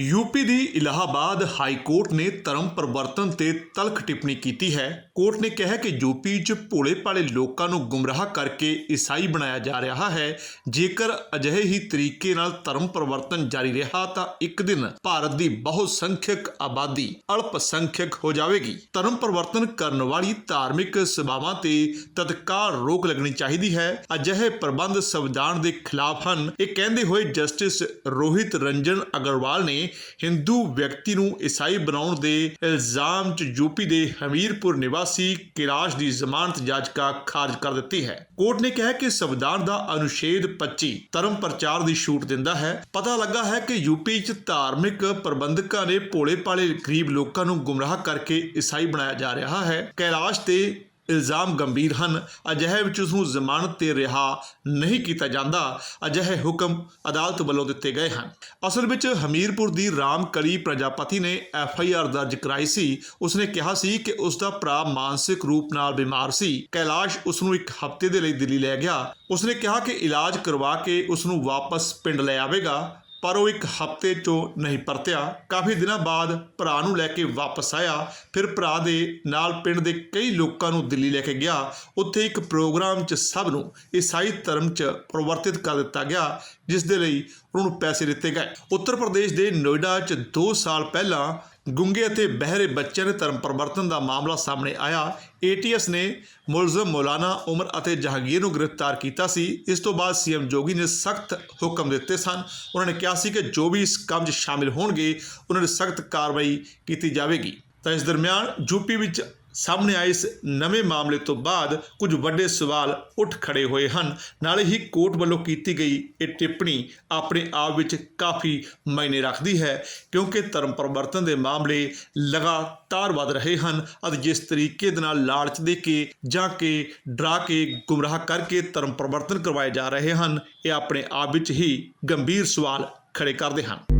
UP ਦੀ Allahabad high court ਨੇ ਧਰਮ ਪਰਿਵਰਤਨ ਤੇ ਤਲਖ ਟਿੱਪਣੀ ਕੀਤੀ ਹੈ। ਕੋਰਟ ਨੇ ਕਿਹਾ ਕਿ ਯੂਪੀ 'ਚ ਭੋਲੇ ਭਾਲੇ ਲੋਕਾਂ ਨੂੰ ਗੁੰਮਰਾਹ ਕਰਕੇ ਈਸਾਈ ਬਣਾਇਆ ਜਾ ਰਿਹਾ ਹੈ। ਜੇਕਰ ਅਜਿਹੇ ਹੀ ਤਰੀਕੇ ਨਾਲ ਧਰਮ ਪਰਿਵਰਤਨ ਜਾਰੀ ਰਿਹਾ ਤਾਂ ਇੱਕ ਦਿਨ ਭਾਰਤ ਦੀ ਬਹੁ ਆਬਾਦੀ ਅਲਪ ਹੋ ਜਾਵੇਗੀ। ਧਰਮ ਪਰਿਵਰਤਨ ਕਰਨ ਵਾਲੀ ਧਾਰਮਿਕ ਸਭਾਵਾਂ ਤੇ ਤਤਕਾਲ ਰੋਕ ਲੱਗਣੀ ਚਾਹੀਦੀ ਹੈ। ਅਜਿਹੇ ਪ੍ਰਬੰਧ ਸੰਵਿਧਾਨ ਦੇ ਖਿਲਾਫ ਹਨ। ਇਹ ਕਹਿੰਦੇ ਹੋਏ ਜਸਟਿਸ ਰੋਹਿਤ ਰੰਜਨ ਅਗਰਵਾਲ ਨੇ ਹਿੰਦੂ ਵਿਅਕਤੀ ਨੂੰ ਈਸਾਈ ਬਣਾਉਣ ਦੇ ਇਲਜ਼ਾਮ 'ਚ ਯੂਪੀ ਦੇ ਹਮੀਰਪੁਰ ਨਿਵਾਸੀ ਕਿਰਾਸ਼ ਦੀ ਜ਼ਮਾਨਤ ਯਾਚਕਾ ਖਾਰਜ ਕਰ ਦਿੱਤੀ ਹੈ। ਕੋਰਟ ਨੇ ਕਿਹਾ ਕਿ ਸੰਵਿਧਾਨ ਦਾ ਅਨੁਛੇਦ 25 ਧਰਮ ਪ੍ਰਚਾਰ ਦੀ ਛੂਟ ਦਿੰਦਾ ਹੈ। ਪਤਾ ਲੱਗਾ ਹੈ ਕਿ ਯੂਪੀ 'ਚ ਧਾਰਮਿਕ ਪ੍ਰਬੰਧਕਾਂ ਨੇ ਭੋਲੇ ਭਾਲੇ ਗਰੀਬ ਲੋਕਾਂ ਨੂੰ ਗੁੰਮਰਾਹ ਕਰਕੇ ਈਸਾਈ ਬਣਾਇਆ ਜਾ ਰਿਹਾ ਹੈ। ਕੈਲਾਸ਼ ਤੇ ਇਲਜ਼ਾਮ ਗੰਭੀਰ ਹਨ। ਅਜਿਹੇ ਵਿੱਚ ਉਸ ਨੂੰ ਜ਼ਮਾਨਤ ਤੇ ਰਿਹਾ ਨਹੀਂ ਕੀਤਾ ਜਾਂਦਾ। ਅਜਿਹੇ ਹੁਕਮ ਅਦਾਲਤ ਵੱਲੋਂ ਦਿੱਤੇ ਗਏ ਹਨ। ਅਸਲ ਵਿੱਚ ਹਮੀਰਪੁਰ ਦੀ ਰਾਮਕਲੀ ਪ੍ਰਜਾਪਤੀ ਨੇ ਐਫ ਆਈ ਆਰ ਦਰਜ ਕਰਾਈ ਸੀ। ਉਸਨੇ ਕਿਹਾ ਸੀ ਕਿ ਉਸ ਦਾ ਭਰਾ ਮਾਨਸਿਕ ਰੂਪ ਨਾਲ ਬਿਮਾਰ ਸੀ। ਕੈਲਾਸ਼ ਉਸ ਨੂੰ ਇੱਕ ਹਫ਼ਤੇ ਦੇ ਲਈ ਦਿੱਲੀ ਲੈ ਗਿਆ। ਉਸਨੇ ਕਿਹਾ ਕਿ ਇਲਾਜ ਕਰਵਾ ਕੇ ਉਸ ਨੂੰ ਵਾਪਸ ਪਿੰਡ ਲੈ ਆਵੇਗਾ। ਪਰ ਉਹ ਇੱਕ ਹਫ਼ਤੇ ਚੋਂ ਨਹੀਂ ਪਰਤਿਆ। ਕਾਫੀ ਦਿਨਾਂ ਬਾਅਦ ਭਰਾ ਨੂੰ ਲੈ ਕੇ ਵਾਪਸ ਆਇਆ। ਫਿਰ ਭਰਾ ਦੇ ਨਾਲ ਪਿੰਡ ਦੇ ਕਈ ਲੋਕਾਂ ਨੂੰ ਦਿੱਲੀ ਲੈ ਕੇ ਗਿਆ। ਉੱਥੇ ਇੱਕ ਪ੍ਰੋਗਰਾਮ 'ਚ ਸਭ ਨੂੰ ਈਸਾਈ ਧਰਮ 'ਚ ਪਰਿਵਰਤਿਤ ਕਰ ਦਿੱਤਾ ਗਿਆ। ਜਿਸ ਦੇ ਲਈ ਉਹਨਾਂ ਨੂੰ ਪੈਸੇ ਦਿੱਤੇ ਗਏ। ਉੱਤਰ ਪ੍ਰਦੇਸ਼ ਦੇ ਨੋਇਡਾ 'ਚ 2 ਸਾਲ ਪਹਿਲਾਂ ਗੁੰਗੇ ਅਤੇ ਬਹਿਰੇ ਬੱਚਿਆਂ ਦੇ ਧਰਮ ਪਰਿਵਰਤਨ ਦਾ ਮਾਮਲਾ ਸਾਹਮਣੇ ਆਇਆ। ਏਟੀਐਸ ਨੇ ਮੁਲਜ਼ਮ ਮੌਲਾਨਾ ਉਮਰ ਅਤੇ ਜਹਾਂਗੀਰ ਨੂੰ ਗ੍ਰਿਫਤਾਰ ਕੀਤਾ ਸੀ। ਇਸ ਤੋਂ ਬਾਅਦ ਸੀਐਮ ਜੋਗੀ ਨੇ ਸਖਤ ਹੁਕਮ ਦਿੱਤੇ ਸਨ। ਉਹਨਾਂ ਨੇ ਕਿਹਾ ਸੀ ਕਿ ਜੋ ਵੀ ਇਸ ਕੰਮ 'ਚ ਸ਼ਾਮਿਲ ਹੋਣਗੇ, ਉਹਨਾਂ 'ਤੇ ਸਖਤ ਕਾਰਵਾਈ ਕੀਤੀ ਜਾਵੇਗੀ। ਤਾਂ ਇਸ ਦਰਮਿਆਨ ਯੂਪੀ ਵਿੱਚ ਸਾਹਮਣੇ ਆਏ ਇਸ ਨਵੇਂ ਮਾਮਲੇ ਤੋਂ ਬਾਅਦ ਕੁਝ ਵੱਡੇ ਸਵਾਲ ਉੱਠ ਖੜੇ ਹੋਏ ਹਨ। ਨਾਲੇ ਹੀ ਕੋਰਟ ਵੱਲੋਂ ਕੀਤੀ ਗਈ ਇਹ ਟਿੱਪਣੀ ਆਪਣੇ ਆਪ ਵਿੱਚ ਕਾਫੀ ਮਾਇਨੇ ਰੱਖਦੀ ਹੈ, ਕਿਉਂਕਿ ਧਰਮ ਪਰਿਵਰਤਨ ਦੇ ਮਾਮਲੇ ਲਗਾਤਾਰ ਵਧ ਰਹੇ ਹਨ। ਅਤੇ ਜਿਸ ਤਰੀਕੇ ਦੇ ਨਾਲ ਲਾਲਚ ਦੇ ਕੇ ਜਾਂ ਕਿ ਡਰਾ ਕੇ ਗੁੰਮਰਾਹ ਕਰਕੇ ਧਰਮ ਪਰਿਵਰਤਨ ਕਰਵਾਏ ਜਾ ਰਹੇ ਹਨ, ਇਹ ਆਪਣੇ ਆਪ ਵਿੱਚ ਹੀ ਗੰਭੀਰ ਸਵਾਲ ਖੜੇ ਕਰਦੇ ਹਨ।